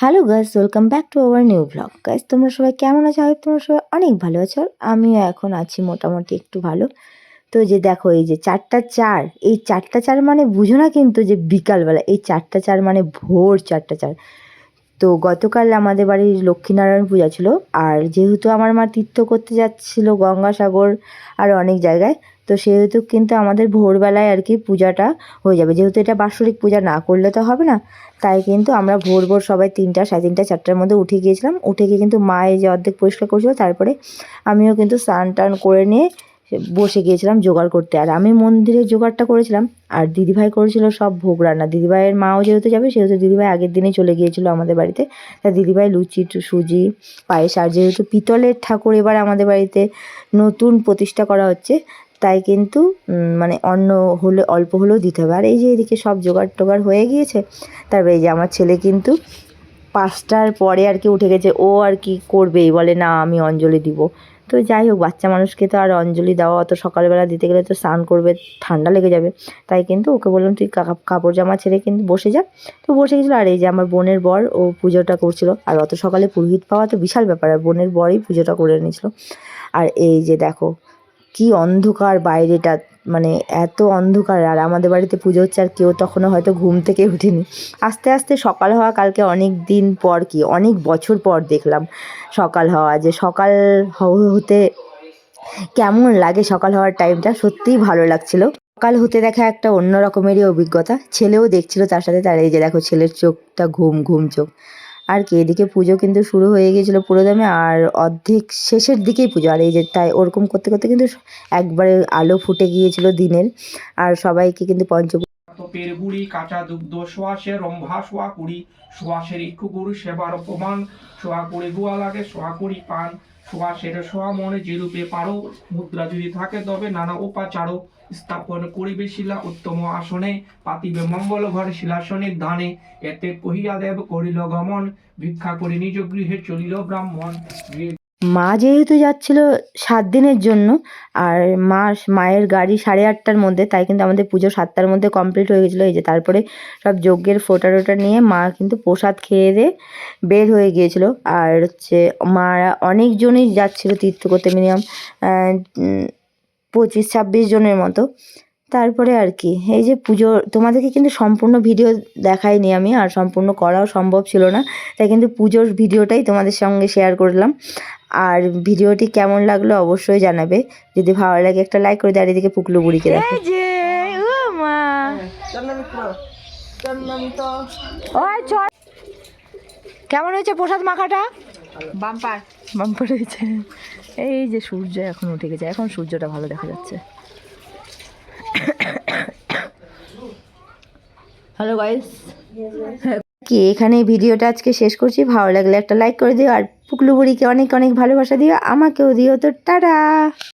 Hello guys welcome back to our new blog guys তোমরা সবাই কেমন আছো? আমি তোমরা সবাই অনেক ভালো আছো। আমিও এখন আছি মোটামুটি একটু ভালো। তো যে দেখো, এই যে চারটা চার, এই চারটা চার মানে বুঝো না কিন্তু যে বিকালবেলা, এই চারটা চার মানে ভোর চারটা চার। তো গতকাল আমাদের বাড়ির লক্ষ্মীনারায়ণ পূজা ছিল। আর যেহেতু আমার মা তীর্থ করতে যাচ্ছিল গঙ্গাসাগর আর অনেক জায়গায়, তো সেহেতু কিন্তু আমাদের ভোরবেলায় আর কি পূজাটা হয়ে যাবে। যেহেতু এটা বাৎসরিক পূজা না করলে তো হবে না, তাই কিন্তু আমরা ভোর ভোর সবাই তিনটা, সাড়ে তিনটা, চারটার মধ্যে উঠে গিয়েছিলাম। উঠে গিয়ে কিন্তু মা এই যে অর্ধেক পরিষ্কার করছিল, তারপরে আমিও কিন্তু স্নান টান করে নিয়ে বসে গিয়েছিলাম জোগাড় করতে। আর আমি মন্দিরের জোগাড়টা করেছিলাম, আর দিদিভাই করেছিল সব ভোগ রান্না। দিদিভাইয়ের মাও যেহেতু যাবে, সেহেতু দিদিভাই আগের দিনে চলে গিয়েছিল আমাদের বাড়িতে। তা দিদিভাই লুচি, সুজি, পায়েস, আর যেহেতু পিতলের ঠাকুর এবার আমাদের বাড়িতে নতুন প্রতিষ্ঠা করা হচ্ছে, তাই কিন্তু মানে অন্য হলে, অল্প হলেও দিতে হবে। আর এই যে এদিকে সব জোগাড় টোগাড় হয়ে গিয়েছে, তারপরে এই যে আমার ছেলে কিন্তু পাঁচটার পরে আর কি উঠে গেছে, ও আর কি করবেই, বলে না আমি অঞ্জলি দিব। তো যাই হোক, বাচ্চা মানুষকে তো আর অঞ্জলি দেওয়া, অত সকালবেলা দিতে গেলে তো স্নান করবে, ঠান্ডা লেগে যাবে। তাই কিন্তু ওকে বললাম, তুই কাপড় জামা ছেড়ে কিন্তু বসে যা। তো বসে গেছিল, আর এই যে আমার বোনের বর, ও পুজোটা করছিল। আর অত সকালে পুরোহিত পাওয়া তো বিশাল ব্যাপার, আর বোনের বরই পুজোটা করে নিয়েছিল আর এই যে দেখো, কি অন্ধকার বাইরেটা মানে এত অন্ধকার, আর আমাদের বাড়িতে পুজো হচ্ছে, আর কেউ তখনও হয়তো ঘুম থেকে উঠেনি আস্তে আস্তে সকাল হওয়া, কালকে অনেক দিন পর কি, অনেক বছর পর দেখলাম সকাল হওয়া, যে সকাল হতে কেমন লাগে সকাল হওয়ার টাইমটা সত্যিই ভালো লাগছিল। সকাল হতে দেখা একটা অন্য রকমেরই অভিজ্ঞতা। ছেলেও দেখছিল, তার সাথে তার এই যে দেখো, ছেলের চোখটা ঘুম ঘুম চোখ। আর কি, এদিকে পুজো কিন্তু শুরু হয়ে গিয়েছিল পুরো দমে আর অর্ধেক শেষের দিকেই পুজো। আর এই যে তাই ওরকম করতে করতে কিন্তু একবারে আলো ফুটে গিয়েছিল দিনের। আর সবাইকে কিন্তু পঞ্চ পের গুড়ি, কাঁচা দুগ্ধ সোয়াশের রম্ভা সোয়া কুড়ি সোয়াশের ইক্ষু গুরু সেবার অপমান সোয়া কুড়ি গুয়া লাগে সোয়া কুড়ি পান সোয়াশের সোয়া মনে যেরূপে পারো, মুদ্রা যদি থাকে তবে নানা উপাচারও স্থাপন করিবে শিলা উত্তম আসনে, পাতিবে মঙ্গল ঘরে শিলাসনের ধানে এতে কহিয়া দেব করিল গমন, ভিক্ষা করে নিজ গৃহে চলিল ব্রাহ্মণ মা যেহেতু যাচ্ছিল সাত দিনের জন্য, আর মা মায়ের গাড়ি সাড়ে আটটার মধ্যে, তাই কিন্তু আমাদের পুজো সাতটার মধ্যে কমপ্লিট হয়ে গেছিল। এই যে তারপরে সব যজ্ঞের ফোটা টোটা নিয়ে মা কিন্তু প্রসাদ খেয়ে দিয়ে বের হয়ে গিয়েছিল। আর হচ্ছে মারা অনেকজনই যাচ্ছিল তীর্থ করতে মিনিমাম পঁচিশ ছাব্বিশ জনের মতো। তারপরে আর কি, এই যে পুজো, তোমাদেরকে কিন্তু সম্পূর্ণ ভিডিও দেখাইনি আমি, আর সম্পূর্ণ করাও সম্ভব ছিল না, তাই কিন্তু পুজোর ভিডিওটাই তোমাদের সঙ্গে শেয়ার করলাম। আর ভিডিওটি কেমন লাগল অবশ্যই জানাবে। যদি ভালো লাগে একটা লাইক করে দিয়ে আর এদিকে পুকলু বুড়িকে দেখো। যে ও মা। কেমন হয়েছে প্রসাদ মাখাটা? বাম্পার। বাম্পার হয়েছে। এই যে সূর্য এখন উঠে গেছে। এখন সূর্যটা ভালো দেখা যাচ্ছে। হ্যালো গাইস কি এখানে ভিডিওটা আজকে শেষ করছি। ভালো লাগলে একটা লাইক করে দিও, আর পুকলুবুড়িকে অনেক অনেক ভালোবাসা দিও। আমাকেও দিও, তো টাটা!